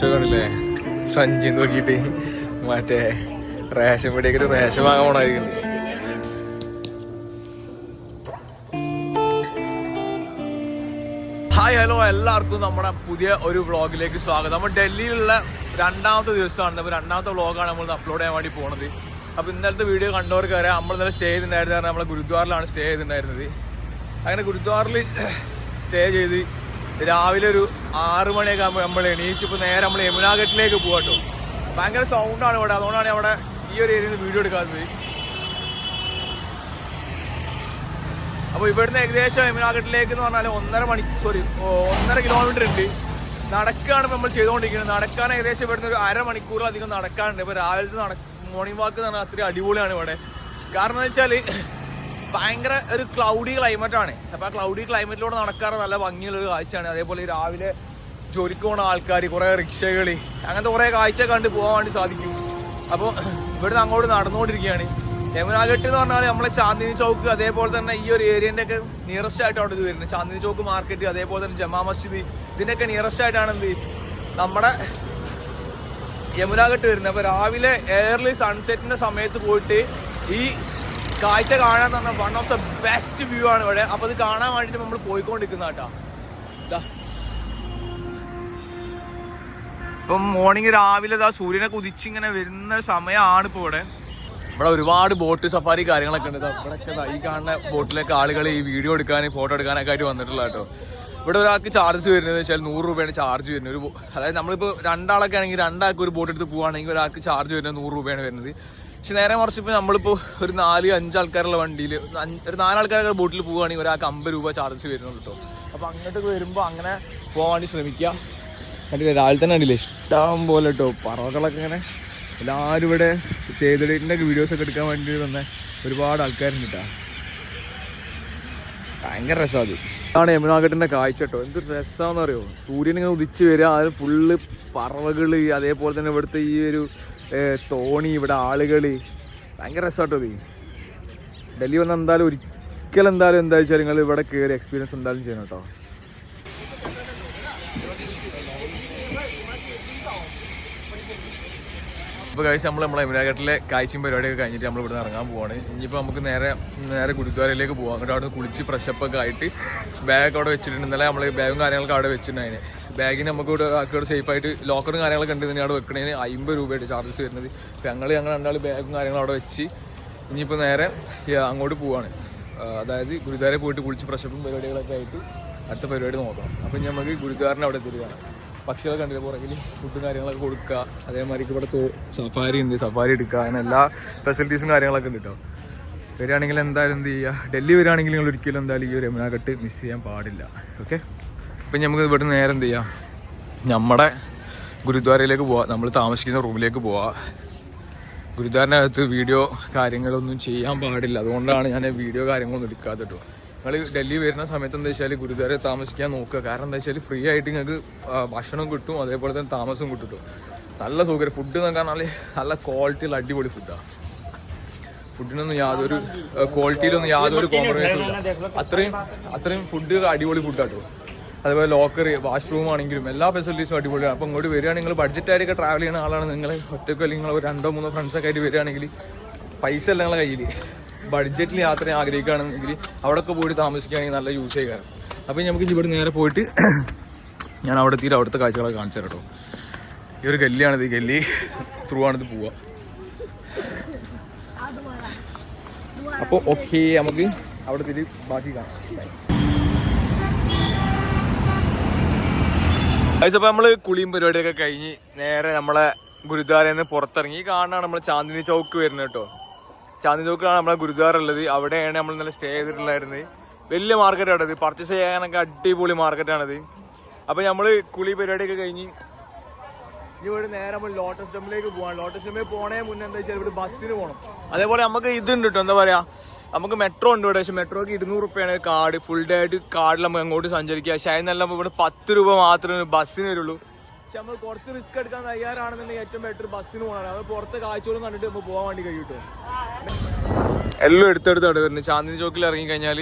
കണ്ടില്ലേ സഞ്ചി നോക്കിയിട്ട് മറ്റേ റേഷൻ പിടിയൊക്കെ റേഷൻ വാങ്ങാൻ പോണായിരിക്കും. ഹായ് ഹലോ എല്ലാവർക്കും നമ്മുടെ പുതിയ ഒരു വ്ളോഗിലേക്ക് സ്വാഗതം. നമ്മൾ ഡൽഹിയിലുള്ള രണ്ടാമത്തെ ദിവസമാണ്. അപ്പോൾ രണ്ടാമത്തെ വ്ളോഗാണ് നമ്മൾ അപ്ലോഡ് ചെയ്യാൻ വേണ്ടി പോണത്. അപ്പോൾ ഇന്നലത്തെ വീഡിയോ കണ്ടവർക്ക് അറിയാം നമ്മൾ ഇന്നലെ സ്റ്റേ ചെയ്തിട്ടുണ്ടായിരുന്നത് നമ്മളെ ഗുരുദ്വാറിലാണ് സ്റ്റേ ചെയ്തിട്ടുണ്ടായിരുന്നത്. അങ്ങനെ ഗുരുദ്വാറിൽ സ്റ്റേ ചെയ്ത് രാവിലെ ഒരു ആറു മണിയൊക്കെ ആകുമ്പോൾ നമ്മൾ എണീച്ചിപ്പോൾ നേരെ നമ്മൾ യമുനാഘട്ടിലേക്ക് പോകട്ടോ ഭയങ്കര സൗണ്ടാണ് ഇവിടെ. അതുകൊണ്ടാണ് അവിടെ ഈ ഒരു ഏരിയയിൽ നിന്ന് വീഡിയോ എടുക്കാത്തത് അപ്പോൾ ഇവിടുന്ന് ഏകദേശം യമുനാഘട്ടിലേക്ക് എന്ന് പറഞ്ഞാൽ ഒന്നര മണി സോറി ഒന്നര കിലോമീറ്റർ ഉണ്ട്. നടക്കുകയാണ് നമ്മൾ ചെയ്തുകൊണ്ടിരിക്കുന്നത് നടക്കാൻ ഏകദേശം ഇവിടുന്ന് ഒരു അരമണിക്കൂറിലധികം നടക്കാനുണ്ട്. ഇപ്പോൾ രാവിലത്തെ നട മോർണിംഗ് വാക്ക് എന്ന് പറഞ്ഞാൽ അത്രയും അടിപൊളിയാണ് ഇവിടെ. കാരണം എന്ന് വെച്ചാൽ ഭയങ്കര ഒരു ക്ലൗഡി ക്ലൈമറ്റ് ആണ്. അപ്പോൾ ആ ക്ലൗഡി ക്ലൈമറ്റിലൂടെ നടക്കാറ് നല്ല ഭംഗിയുള്ള ഒരു കാഴ്ചയാണ്. അതേപോലെ രാവിലെ ജോലിക്ക് പോകുന്ന ആൾക്കാർ കുറേ റിക്ഷകൾ അങ്ങനത്തെ കുറേ കാഴ്ച കണ്ട് പോകാൻ വേണ്ടി സാധിക്കും. അപ്പോൾ ഇവിടുന്ന് അങ്ങോട്ട് നടന്നുകൊണ്ടിരിക്കുകയാണ്. യമുനാഘട്ട് എന്ന് പറഞ്ഞാൽ നമ്മളെ ചാന്ദിനി ചൗക്ക് അതേപോലെ തന്നെ ഈ ഒരു ഏരിയന്റെ ഒക്കെ നിയറസ്റ്റ് ആയിട്ട് അവിടെ ഇത് വരുന്നത്. ചാന്ദിനി ചൗക്ക് മാർക്കറ്റ് അതേപോലെ തന്നെ ജമാ മസ്ജിദ് ഇതിന്റെയൊക്കെ നിയറസ്റ്റ് ആയിട്ടാണ് എന്ത് നമ്മുടെ യമുനാഘട്ട് വരുന്നത്. അപ്പോൾ രാവിലെ എയർലി സൺസെറ്റിന്റെ സമയത്ത് പോയിട്ട് ഈ കാഴ്ച കാണാൻ തന്ന one of the best view ആണ് ഇവിടെ. അപ്പോൾ അത് കാണാൻ വേണ്ടിയിട്ട് നമ്മൾ പോയിക്കൊണ്ടിരിക്കുന്ന കേട്ടോ ഇതാ ഇപ്പം മോർണിംഗ് രാവിലെ ഇതാ സൂര്യനെ കുതിച്ചിങ്ങനെ വരുന്ന സമയമാണ് ഇപ്പോൾ ഇവിടെ. ഇവിടെ ഒരുപാട് ബോട്ട് സഫാരി കാര്യങ്ങളൊക്കെ ഉണ്ട്. ഇവിടെയൊക്കെ ഈ കാണുന്ന ബോട്ടിലൊക്കെ ആളുകൾ ഈ വീഡിയോ എടുക്കാൻ ഫോട്ടോ എടുക്കാനൊക്കെ ആയിട്ട് വന്നിട്ടുള്ള കേട്ടോ ഇവിടെ ഒരാൾക്ക് ചാർജ് വരുന്നത് വെച്ചാൽ നൂറ് രൂപയാണ് ചാർജ് വരുന്നത്. ഒരു അതായത് നമ്മളിപ്പോൾ രണ്ടാളൊക്കെ ആണെങ്കിൽ രണ്ടാൾക്ക് ഒരു ബോട്ട് എടുത്ത് പോവുകയാണെങ്കിൽ ഒരാൾക്ക് ചാർജ് വരുന്നത് നൂറ് രൂപയാണ് വരുന്നത്. പക്ഷെ നേരെ മറിച്ച് ഇപ്പോൾ നമ്മളിപ്പോൾ ഒരു നാല് അഞ്ച് ആൾക്കാരുള്ള വണ്ടിയിൽ ഒരു നാലാൾക്കാരൊക്കെ ബോട്ടിൽ പോവുകയാണെങ്കിൽ ഒരാൾക്ക് അമ്പത് രൂപ ചാർജ് വരുന്നുള്ളൂ കേട്ടോ അപ്പോൾ അങ്ങോട്ടൊക്കെ വരുമ്പോൾ അങ്ങനെ പോകാൻ വേണ്ടി ശ്രമിക്കുക കണ്ടില്ലേ രാവിലെ തന്നെ കണ്ടില്ലേ ഇഷ്ടം പോലെ കേട്ടോ പറവകളൊക്കെ ഇങ്ങനെ. എല്ലാവരും ഇവിടെ ചെയ്തിട്ടിന്റെ വീഡിയോസ് ഒക്കെ എടുക്കാൻ വേണ്ടി തന്നെ ഒരുപാട് ആൾക്കാരുണ്ട് ഭയങ്കര രസമാണ് ഇതാണ് യമുനാഘട്ടിന്റെ കാഴ്ച കേട്ടോ എന്ത് രസമാണെന്ന് അറിയോ സൂര്യൻ ഇങ്ങനെ ഉദിച്ച് വരിക അത് ഫുള്ള് പറവകൾ അതേപോലെ തന്നെ ഇവിടുത്തെ ഈ ഒരു തോണി ഇവിടെ ആളുകൾ ഭയങ്കര രസമാട്ടോ ഇത്. ഡൽഹി വന്ന എന്തായാലും ഒരിക്കലും എന്തായാലും എന്താ വെച്ചാൽ നിങ്ങൾ ഇവിടെ കയറി എക്സ്പീരിയൻസ് എന്തായാലും ചെയ്യണം കേട്ടോ. ഇപ്പോൾ കഴിച്ച് നമ്മൾ നമ്മളെ എമിനാഘട്ടിലെ കാഴ്ചയും പരിപാടിയൊക്കെ കഴിഞ്ഞിട്ട് നമ്മൾ ഇവിടുന്ന് ഇറങ്ങാൻ പോവാണ്. ഇനിയിപ്പോൾ നമുക്ക് നേരെ നേരെ ഗുരുദ്വാരയിലേക്ക് പോകാം അങ്ങോട്ട് അവിടെ കുളിച്ച് ഫ്രഷപ്പൊക്കെ ആയിട്ട് ബാഗൊക്കെ അവിടെ വെച്ചിട്ടുണ്ട്. ഇന്നലെ നമ്മൾ ബാഗും കാര്യങ്ങളൊക്കെ അവിടെ വെച്ചിട്ടുണ്ട് അതിന് ബാഗിന് നമുക്ക് ഇവിടെ ആക്കിയോട് സേഫ് ആയിട്ട് ലോക്കറും കാര്യങ്ങളൊക്കെ ഉണ്ട് തന്നെയാണ് അവിടെ വെക്കണതിന് അമ്പത് രൂപയായിട്ട് ചാർജസ് വരുന്നത്. അപ്പോൾ ഞങ്ങൾ ഞങ്ങൾ രണ്ടാൾ ബാഗും കാര്യങ്ങളും അവിടെ വെച്ച് ഇനിയിപ്പോൾ നേരെ അങ്ങോട്ട് പോവാണ്. അതായത് ഗുരുദ്വാരയിൽ പോയിട്ട് കുളിച്ച് ഫ്രഷപ്പും പരിപാടികളൊക്കെ ആയിട്ട് അടുത്ത പരിപാടി നോക്കണം. അപ്പം നമുക്ക് ഗുരുദ്വാറിന് അവിടെ എത്തിയിരിക്കുകയാണ് പക്ഷികളെ കണ്ടില്ല പുറകിൽ ഫുഡും കാര്യങ്ങളൊക്കെ കൊടുക്കുക. അതേമാതിരി ഇവിടെ സഫാരി ഉണ്ട്. സഫാരി എടുക്കുക. അങ്ങനെ എല്ലാ ഫെസിലിറ്റീസും കാര്യങ്ങളൊക്കെ ഉണ്ട് കേട്ടോ വരികയാണെങ്കിൽ എന്തായാലും എന്ത് ചെയ്യുക? ഡൽഹി വരികയാണെങ്കിൽ നിങ്ങൾ ഒരിക്കലും എന്തായാലും ഈ ഒരു യമുനാഘട്ട് മിസ് ചെയ്യാൻ പാടില്ല. ഓക്കെ അപ്പം നമുക്ക് ഇവിടെ നേരെ എന്ത് ചെയ്യാം? നമ്മുടെ ഗുരുദ്വാരയിലേക്ക് പോവാം. നമ്മൾ താമസിക്കുന്ന റൂമിലേക്ക് പോവാം. ഗുരുദ്വാരനകത്ത് വീഡിയോ കാര്യങ്ങളൊന്നും ചെയ്യാൻ പാടില്ല. അതുകൊണ്ടാണ് ഞാൻ വീഡിയോ കാര്യങ്ങളൊന്നും എടുക്കാത്തിട്ടു നിങ്ങൾ ഡൽഹി വരുന്ന സമയത്ത് എന്താ വെച്ചാൽ ഗുരുദ്വാര താമസിക്കാൻ നോക്കുക. കാരണം എന്താ വെച്ചാൽ ഫ്രീ ആയിട്ട് നിങ്ങൾക്ക് ഭക്ഷണം കിട്ടും. അതേപോലെ തന്നെ കിട്ടും കേട്ടോ. നല്ല സൗകര്യം. ഫുഡ് എന്നൊക്കെ പറഞ്ഞാൽ നല്ല ക്വാളിറ്റിയുള്ള അടിപൊളി ഫുഡാണ് ഫുഡിനൊന്നും യാതൊരു ക്വാളിറ്റിയിലൊന്നും യാതൊരു കോംപ്രമൈസും ഇല്ല. അത്രയും അത്രയും ഫുഡ് അടിപൊളി ഫുഡ് ഫുഡാട്ടോ അതുപോലെ ലോക്കറി വാഷ്റൂം ആണെങ്കിലും എല്ലാ ഫെസിലിറ്റീസും അടിപൊളിയാണ്. അപ്പോൾ ഇങ്ങോട്ട് വരികയാണെങ്കിൽ നിങ്ങൾ ബഡ്ജറ്റായിട്ടൊക്കെ ട്രാവൽ ചെയ്യുന്ന ആളാണ്. നിങ്ങൾ ഒറ്റയ്ക്കോ അല്ലെങ്കിൽ നിങ്ങൾ രണ്ടോ മൂന്നോ ഫ്രണ്ട്സൊക്കെ ആയിട്ട് വരികയാണെങ്കിൽ പൈസ അല്ല നിങ്ങളെ കയ്യിൽ ബഡ്ജറ്റിൽ യാത്ര ആഗ്രഹിക്കുകയാണെങ്കിൽ അവിടെയൊക്കെ പോയിട്ട് താമസിക്കുകയാണെങ്കിൽ നല്ല യൂസ് ചെയ്യാറ് അപ്പോൾ നമുക്ക് ഇവിടെ നേരെ പോയിട്ട് ഞാൻ അവിടെ എത്തിയിട്ട് അവിടുത്തെ കാഴ്ചകളൊക്കെ കാണിച്ചു തരാം കേട്ടോ. ഈ ഒരു ഗല്ലിയാണിത്. ഗല്ലി ത്രൂ ആണിത് പോവുക. അപ്പോൾ ഓക്കെ നമുക്ക് അവിടെ തിരി ബാക്കി കാണാം. അപ്പോൾ നമ്മൾ കുളിയും പരിപാടിയൊക്കെ കഴിഞ്ഞ് നേരെ നമ്മളെ ഗുരുദ്വാരയിൽ നിന്ന് പുറത്തിറങ്ങി. കാണാണ് നമ്മൾ ചാന്ദിനി ചൗക്ക് വരുന്നത് കേട്ടോ. ചാന്ദിനി ചൗക്കാണ് നമ്മളെ ഗുരുദ്വാര ഉള്ളത്. അവിടെയാണ് നമ്മൾ നല്ല സ്റ്റേ ചെയ്തിട്ടുണ്ടായിരുന്നത്. വലിയ മാർക്കറ്റാണ് ഇത് പർച്ചേസ് ചെയ്യാനൊക്കെ അടിപൊളി മാർക്കറ്റാണിത് അപ്പോൾ നമ്മൾ കുളി പരിപാടിയൊക്കെ കഴിഞ്ഞ് ഇനി ഇവിടെ നേരെ നമ്മൾ ലോട്ടസ് ടെമ്പിളിലേക്ക് പോവാണ്. ലോട്ടസ് ടെമ്പിളിൽ പോണേ മുന്നേ എന്താ വെച്ചാൽ ഇവിടെ ബസ്സിന് പോകണം അതേപോലെ നമുക്ക് ഇതുണ്ട് കേട്ടോ. എന്താ പറയാ? നമുക്ക് മെട്രോ ഉണ്ട് ഇവിടെ. പക്ഷെ മെട്രോക്ക് ഇരുന്നൂറ് റുപ്യാണ് കാർഡ് ഫുൾ ഡേ ആയിട്ട് കാർഡിൽ നമുക്ക് അങ്ങോട്ട് സഞ്ചരിക്കുക. പക്ഷേ അതിനെല്ലാം ഇവിടെ പത്ത് രൂപ മാത്രമേ ബസ്സിന് വരുള്ളൂ. പക്ഷെ നമ്മൾ കുറച്ച് റിസ്ക് എടുക്കാൻ തയ്യാറാണെന്നുണ്ടെങ്കിൽ ഏറ്റവും ബെറ്റർ ബസ്സിന് പോകണം അത് പുറത്തെ കാഴ്ചകളും കണ്ടിട്ട് നമുക്ക് പോകാൻ വേണ്ടി കഴിയിട്ടു എല്ലാം എടുത്തെടുത്താണ് വരുന്നത്. ചാന്ദിനി ചോക്കിൽ ഇറങ്ങി കഴിഞ്ഞാൽ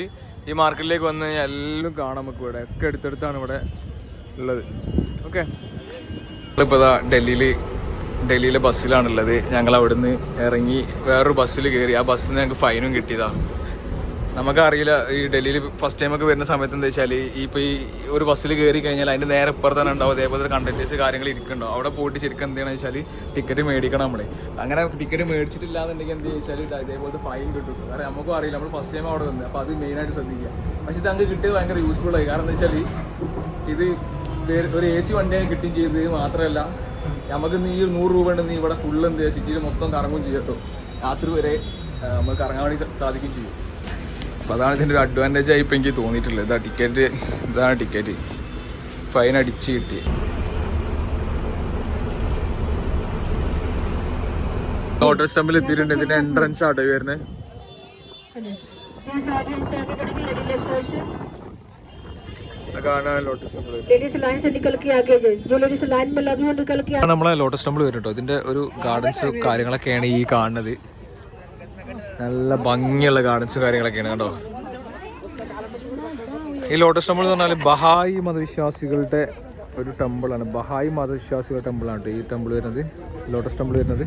ഈ മാർക്കറ്റിലേക്ക് വന്നു കഴിഞ്ഞാൽ എല്ലാം കാണാം നമുക്ക് ഇവിടെ. ഒക്കെ എടുത്തെടുത്താണ് ഇവിടെ ഉള്ളത്. ഓക്കെ ഇപ്പോൾ ഡൽഹിയിൽ ഡൽഹിയിലെ ബസ്സിലാണുള്ളത്. ഞങ്ങൾ അവിടുന്ന് ഇറങ്ങി വേറൊരു ബസ്സിൽ കയറി. ആ ബസ്സിൽ നിന്ന് ഞങ്ങൾക്ക് ഫൈനും കിട്ടിയതാണ് നമുക്കറിയില്ല ഈ ഡൽഹിയിൽ ഫസ്റ്റ് ടൈം ഒക്കെ വരുന്ന സമയത്ത് എന്താ വെച്ചാൽ ഇപ്പോൾ ഈ ഒരു ബസ്സിൽ കയറി കഴിഞ്ഞാൽ അതിന്റെ നേരെ ഇപ്പുറത്ത് തന്നെ ഉണ്ടാവും. അതേപോലെ കണ്ടക്ടേഴ്സ് കാര്യങ്ങൾ ഇരിക്കുന്നുണ്ടോ അവിടെ പോയിട്ട് ശരിക്കും എന്താണെന്ന് വെച്ചാൽ ടിക്കറ്റ് മേടിക്കണം നമ്മൾ അങ്ങനെ ടിക്കറ്റ് മേടിച്ചിട്ടില്ല എന്നുണ്ടെങ്കിൽ എന്ത് വെച്ചാൽ ഇതേപോലത്തെ ഫൈൻ കിട്ടും. കാരണം നമുക്കും അറിയില്ല. നമ്മൾ ഫസ്റ്റ് ടൈം അവിടെ വന്നത് അപ്പോൾ അത് മെയിനായിട്ട് ശ്രദ്ധിക്കുക. പക്ഷേ ഇത് അങ്ങ് കിട്ടിയത് ഭയങ്കര യൂസ്ഫുൾ ആയി. കാരണം എന്താ വെച്ചാൽ ഇത് ഒരു എ സി വണ്ടിയാണ് കിട്ടുകയും ചെയ്തത്. മാത്രമല്ല നമുക്ക് നീ ഒരു നൂറ് രൂപ ഉണ്ട് നീ ഇവിടെ ഫുൾ എന്ത് ചെയ്യുക സിറ്റിയിൽ മൊത്തം കറങ്ങും ചെയ്യട്ടോ രാത്രി വരെ നമുക്ക് കറങ്ങാൻ വേണ്ടി സാധിക്കും സാധിക്കുകയും ചെയ്യും. അപ്പോൾ അതാണ് ഇതിന്റെ ഒരു അഡ്വാന്റേജ് ആയി ഇപ്പോൾ എനിക്ക് തോന്നിയിട്ടുള്ളത്. ഇതാ ടിക്കറ്റ് ഇതാണ് ടിക്കറ്റ് ഫൈൻ അടിച്ച് കിട്ടി. ഓട്ടോ സ്റ്റമ്പിൽ എത്തിയിട്ടുണ്ട്. ഇതിന്റെ എൻട്രൻസ് ആട്ടോ വരുന്നത്. लेडीज लाइन से निकल के आगे जाए जो लेडीज लाइन में लगी हो निकल के आगे നമ്മളെ ലോട്ടസ് ടെമ്പിൾ വരും കേട്ടോ ഇതിന്റെ ഒരു ഗാർഡൻസ് കാര്യങ്ങളൊക്കെയാണ് ഈ കാണുന്നത് നല്ല ഭംഗിയുള്ള ഗാർഡൻസ് കാര്യങ്ങളൊക്കെയാണ് കേട്ടോ ഈ ലോട്ടസ് ടെമ്പിൾ എന്ന് പറഞ്ഞാൽ ബഹായി മതവിശ്വാസികളുടെ ഒരു ടെമ്പിളാണ് ബഹായി മതവിശ്വാസികളുടെ ടെമ്പിളാണ് കേട്ടോ ഈ ടെമ്പിൾ വരുന്നത് ലോട്ടസ് ടെമ്പിൾ വരുന്നത്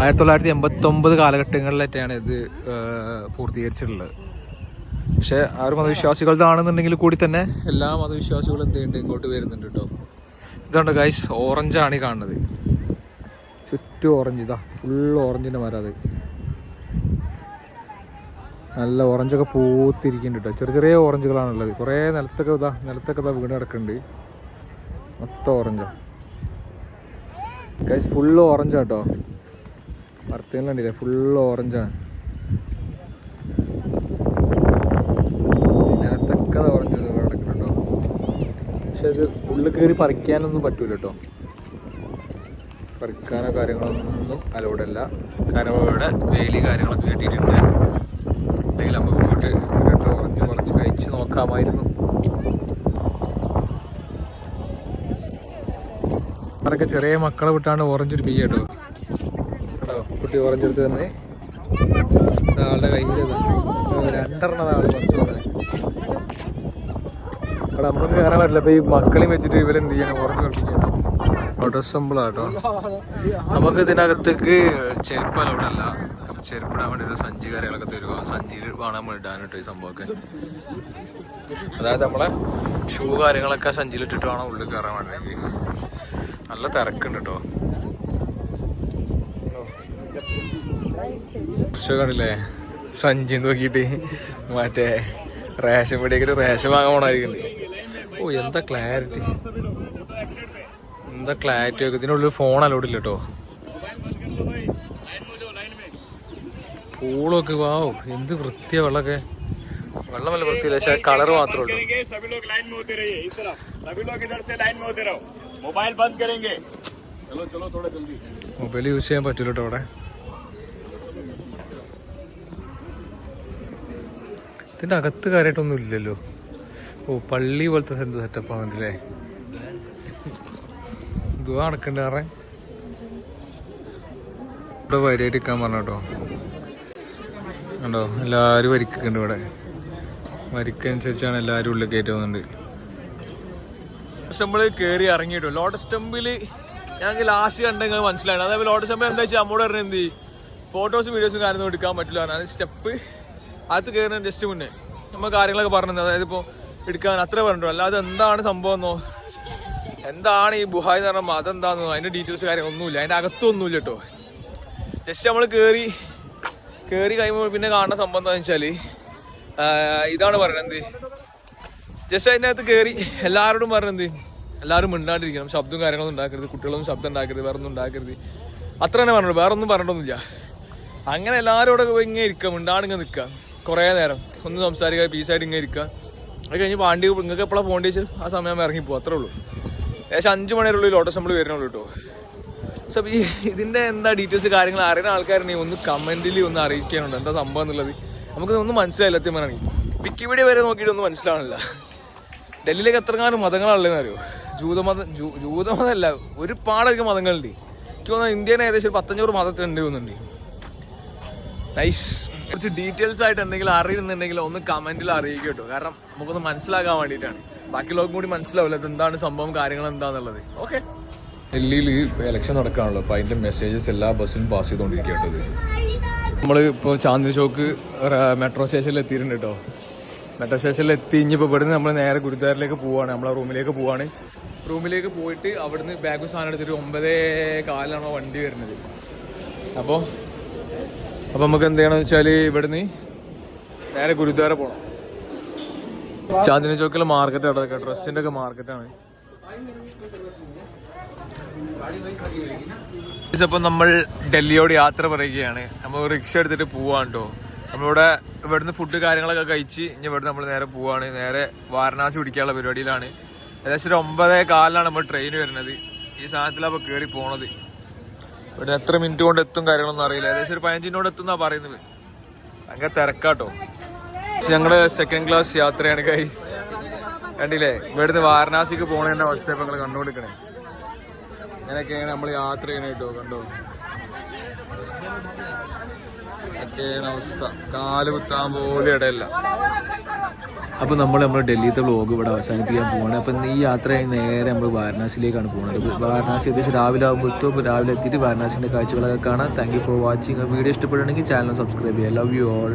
ആയിരത്തി തൊള്ളായിരത്തി എൺപത്തി ഒമ്പത് കാലഘട്ടങ്ങളിലായിട്ടാണ് ഇത് ആ, പൂർത്തീകരിച്ചിട്ടുള്ളത് പക്ഷെ ആ ഒരു മതവിശ്വാസികളുടെ കൂടി തന്നെ എല്ലാ മതവിശ്വാസികളും എന്ത് ചെയ്യുന്നുണ്ട് ഇങ്ങോട്ട് വരുന്നുണ്ട് കേട്ടോ. ഇതുണ്ട് ഗൈസ് ഓറഞ്ചാണ് ഈ കാണുന്നത്. ചുറ്റും ഓറഞ്ച്. ഇതാ ഫുൾ ഓറഞ്ചിന്റെ മരം അത്. നല്ല ഓറഞ്ചൊക്കെ പൂത്തിരിക്കുന്നുണ്ട് കേട്ടോ. ചെറിയ ചെറിയ ഓറഞ്ചുകളാണുള്ളത്. കുറേ നിലത്തൊക്കെ ഇതാ നിലത്തൊക്കെ ഇതാ വീണ് കിടക്കുന്നുണ്ട്. മൊത്തം ഓറഞ്ചാ. ഗൈസ് ഫുള്ള് ഓറഞ്ചാ കേട്ടോ. ഫുൾ ഓറഞ്ചാണ് നിലത്തൊക്കെ ദാ ഓറഞ്ച് കിടക്കുന്നുണ്ടോ ഇത് ഉള്ളിൽ കയറി പറിക്കാനൊന്നും പറ്റൂല കേട്ടോ പറിക്കാനോ കാര്യങ്ങളൊന്നും അലൗഡ് അല്ല. കാരണം ഇവിടെ വേലി കാര്യങ്ങളൊക്കെ കെട്ടിയിട്ടുണ്ട്. അല്ലെങ്കിൽ നമുക്ക് പോയിട്ട് കേട്ടോ കുറച്ച് കഴിച്ച് നോക്കാമായിരുന്നു. അതൊക്കെ ചെറിയ മക്കളെ വിട്ടാണ് ഓറഞ്ച് ഒരു ബിയ കേട്ടോ ഓറഞ്ച് എടുത്ത് തന്നെ. ആളുടെ കയ്യിൽ രണ്ടെണ്ണം ആൾ കുറച്ച് പറഞ്ഞത് അവിടെ നമ്മൾക്ക് കയറാൻ പറ്റില്ല. അപ്പൊ ഈ മക്കളെയും വെച്ചിട്ട് ഇവരെന്ത് ചെയ്യാൻ ഓറഞ്ച് കളിപ്പിക്കാൻ ഓട്ടോ സിമ്പിളാട്ടോ നമുക്ക് ഇതിനകത്തേക്ക് ചെരുപ്പ് അലൗഡ് അല്ല. ചെരുപ്പ് ഇടാൻ വേണ്ടി ഒരു സഞ്ചി കാര്യങ്ങളൊക്കെ തരുമോ സഞ്ചിയിൽ വേണം ഇടാൻ ഈ സംഭവമൊക്കെ. അതായത് നമ്മളെ ഷൂ കാര്യങ്ങളൊക്കെ സഞ്ചിയിൽ ഇട്ടിട്ട് വേണം ഉള്ളിൽ കയറാൻ വേണ്ടി നല്ല തിരക്കുണ്ട് കേട്ടോ കണ്ടില്ലേ? സഞ്ചി നോക്കിയിട്ട് മറ്റേ റേഷൻ പിടിയൊക്കെ റേഷൻ വാങ്ങാൻ പോണായിരിക്കണ്ടേ ഓ എന്താ ക്ലാരിറ്റി എന്താ ക്ലാരിറ്റി ഒക്കെ? ഇതിനുള്ളിൽ ഫോൺ അലോഡില്ല കേട്ടോ പൂളൊക്കെ വാവ് എന്ത് വൃത്തിയ വെള്ളമൊക്കെ. വെള്ളം വല്ല വൃത്തിയില്ല പക്ഷെ കളർ മാത്രമേ ഉള്ളൂ. മൊബൈൽ യൂസ് ചെയ്യാൻ പറ്റില്ല കേട്ടോ അവിടെ. ഇതിന്റെ അകത്ത് കാര്യമായിട്ടൊന്നും ഇല്ലല്ലോ. ഓ പള്ളി പോലത്തെ എന്ത് സെറ്റപ്പ് ഇതിലേ ദുവാ നടക്കണ്ട അറേ ഇവിടെ വരിയായിട്ട് നിൽക്കാൻ പറഞ്ഞ കേട്ടോ കണ്ടോ എല്ലാവരും വരിക്കുന്നുണ്ട് ഇവിടെ. വരിക്കനുസരിച്ചാണ് എല്ലാവരും ഉള്ളിൽ കയറ്റി പോകുന്നുണ്ട്. ടെമ്പിൾ കയറി ഇറങ്ങിയിട്ടു? ലോട്ടസ് സ്റ്റമ്പിൽ ഞങ്ങൾക്ക് ലാസ്റ്റ് കണ്ടെങ്കിൽ മനസ്സിലായി? അതേപോലെ ലോട്ടസ് ടെമ്പിൾ എന്താ വെച്ചാൽ നമ്മോട് പറഞ്ഞ എന്ത്? ഫോട്ടോസും വീഡിയോസും കാര്യമൊന്നും എടുക്കാൻ പറ്റില്ല സ്റ്റെപ്പ് അകത്ത് കയറുന്ന ജസ്റ്റ് മുന്നേ. നമ്മൾ കാര്യങ്ങളൊക്കെ പറഞ്ഞത് അതായത് ഇപ്പോൾ എടുക്കാൻ അത്ര പറഞ്ഞു അല്ലാതെ എന്താണ് സംഭവം എന്നോ? എന്താണ് ഈ ബുഹായ് എന്ന് പറഞ്ഞാൽ മതം എന്താണെന്നോ അതിന്റെ ഡീറ്റെയിൽസ് അതിന്റെ അകത്തൊന്നുമില്ല കേട്ടോ. ജസ്റ്റ് നമ്മൾ കേറി കേറി കഴിയുമ്പോൾ പിന്നെ കാണുന്ന സംഭവം എന്താണെന്ന് വെച്ചാൽ ഇതാണ് പറയുന്നത് ജസ്റ്റ് അതിനകത്ത് കയറി എല്ലാവരോടും പറഞ്ഞത് എല്ലാവരും മിണ്ടാണ്ടിരിക്കണം. ശബ്ദവും കാര്യങ്ങളൊന്നും ഉണ്ടാക്കരുത്. കുട്ടികളൊന്നും ശബ്ദം ഉണ്ടാക്കരുത്. വേറെ ഒന്നും ഉണ്ടാക്കരുത്. അത്ര തന്നെ പറഞ്ഞുള്ളൂ വേറെ ഒന്നും പറഞ്ഞിട്ടൊന്നുമില്ല. അങ്ങനെ എല്ലാവരോടൊക്കെ ഇങ്ങനെ ഇരിക്കുക. മിണ്ടാണ്ടിങ്ങനെ നിൽക്കുക. കുറേ നേരം. ഒന്ന് സംസാരിക്കുക. പീസായിട്ട് ഇങ്ങനെ ഇരിക്കുക. അത് കഴിഞ്ഞ് വാണ്ടി നിങ്ങൾക്ക് എപ്പോഴാണ് പോകേണ്ടി വെച്ചാൽ ആ സമയം ഇറങ്ങി പോകും അത്രേ ഉള്ളൂ. ഏകദേശം അഞ്ച് മണിവരെയുള്ളിൽ ലോട്ടസ് നമ്മൾ വരുന്നുള്ളൂ കേട്ടോ. സോ ഈ ഇതിന്റെ എന്താ ഡീറ്റെയിൽസ് കാര്യങ്ങൾ അറിയുന്ന ആൾക്കാരുണ്ടെങ്കിൽ ഒന്ന് കമന്റിൽ ഒന്ന് അറിയിക്കാനുണ്ട്. എന്താ സംഭവം എന്നുള്ളത്? നമുക്ക് ഒന്നും മനസ്സിലായില്ല സത്യം പറയുകയാണെങ്കിൽ വിക്കിപീഡിയ വരെ നോക്കിയിട്ട് ഒന്നും മനസ്സിലാവണില്ല. ഡൽഹിയിലേക്ക് എത്രങ്ങാനും മതങ്ങളാണല്ലേ അറിയോ? ജൂതമതം ജൂതമതമല്ല ഒരുപാടധികം മതങ്ങളുണ്ട്. എനിക്ക് തോന്നുന്നു ഇന്ത്യയുടെ ഏകദേശം ഒരു പത്തഞ്ഞൂറ് മതത്തിലുണ്ട് തോന്നുന്നുണ്ട്. നൈസ് കുറച്ച് ഡീറ്റെയിൽസ് ആയിട്ട് എന്തെങ്കിലും അറിയുന്നുണ്ടെങ്കിൽ ഒന്ന് കമന്റിൽ അറിയിക്കുക കേട്ടോ. കാരണം നമുക്കൊന്ന് മനസ്സിലാക്കാൻ വേണ്ടിയിട്ടാണ്. ബാക്കിയുള്ളവർക്കും കൂടി മനസ്സിലാവില്ല ഇത് എന്താണ് സംഭവം കാര്യങ്ങൾ എന്താന്നുള്ളത്. ഓക്കെ ഡൽഹിയിൽ ഇലക്ഷൻ നടക്കാണല്ലോ. അപ്പോൾ അതിന്റെ മെസ്സേജസ് എല്ലാ ബസ്സിലും പാസ് ചെയ്തുകൊണ്ടിരിക്കേണ്ടത് നമ്മൾ ഇപ്പോൾ ചാന്ദിനി ചോക്ക് മെട്രോ സ്റ്റേഷനിൽ എത്തിയിട്ടുണ്ട് കേട്ടോ. മെട്രോ സ്റ്റേഷനിൽ എത്തി ഇനിയിപ്പോൾ ഇവിടുന്ന് നമ്മൾ നേരെ ഗുരുദ്വാരയിലേക്ക് പോവാണ്. നമ്മളെ റൂമിലേക്ക് പോവാണ്. റൂമിലേക്ക് പോയിട്ട് അവിടുന്ന് ബാഗ് സാധനം എടുത്തിട്ട് ഒമ്പതേ കാലിലാണോ വണ്ടി വരുന്നത്. അപ്പോൾ അപ്പോൾ നമുക്ക് എന്ത് ചെയ്യണമെന്ന് വെച്ചാൽ ഇവിടുന്ന് നേരെ ഗുരുദ്വാര പോണം. ചാന്ദിനി ചോക്കിലെ മാർക്കറ്റ് അവിടെ ഡ്രസ്സിന്റെ ഒക്കെ മാർക്കറ്റാണ് ഇപ്പം നമ്മൾ ഡൽഹിയോട് യാത്ര പറയുകയാണ്. നമ്മൾ റിക്ഷ എടുത്തിട്ട് പോവാണ് കേട്ടോ നമ്മളിവിടെ ഇവിടുന്ന് ഫുഡ് കാര്യങ്ങളൊക്കെ കഴിച്ച് ഇനി ഇവിടുന്ന് നമ്മൾ നേരെ പോവാണ്. നേരെ വാരണാസി പിടിക്കാനുള്ള പരിപാടിയിലാണ്. ഏകദേശം ഒരു ഒമ്പതേ കാലിലാണ് നമ്മൾ ട്രെയിൻ വരുന്നത്. ഈ സാധനത്തിലാണ് അപ്പോൾ കയറി പോണത്. ഇവിടെ എത്ര മിനിറ്റ് കൊണ്ട് എത്തും കാര്യങ്ങളൊന്നും അറിയില്ല. ഏകദേശം ഒരു പതിനഞ്ച് മിനിറ്റ് കൊണ്ട് എത്തും എന്നാണ് പറയുന്നത്. അങ്ങനെ തിരക്കാട്ടോ. ഞങ്ങൾ സെക്കൻഡ് ക്ലാസ് യാത്രയാണ് ഗൈസ് കണ്ടില്ലേ? ഇവിടുന്ന് വാരണാസിക്ക് പോണേന്റെ അവസ്ഥ ഇപ്പൊ നിങ്ങൾ കണ്ടുകൊടുക്കണേ ഇങ്ങനെയൊക്കെയാണ് നമ്മൾ യാത്ര ചെയ്യണ കേട്ടോ കണ്ടോ അവസ്ഥ. കാൽ കുത്താൻ പോലും ഇടയില്ല. അപ്പോൾ നമ്മൾ നമ്മുടെ ഡൽഹിത്തെ വ്ലോഗ് ഇവിടെ അവസാനിപ്പിക്കാൻ പോവാണ്. അപ്പം ഈ യാത്ര നേരെ നമ്മൾ വാരണാസിയിലേക്കാണ് പോകുന്നത് വാരണാസി ഏകദേശം രാവിലെ ആകുമ്പോൾ എത്തും. രാവിലെ എത്തിയിട്ട് വാരണാസിന്റെ കാഴ്ചകളൊക്കെ കാണാം. Thank you for watching video ഇഷ്ടപ്പെടുകയാണെങ്കിൽ ചാനൽ സബ്സ്ക്രൈബ് ചെയ്യാം ലവ് യു ഓൾ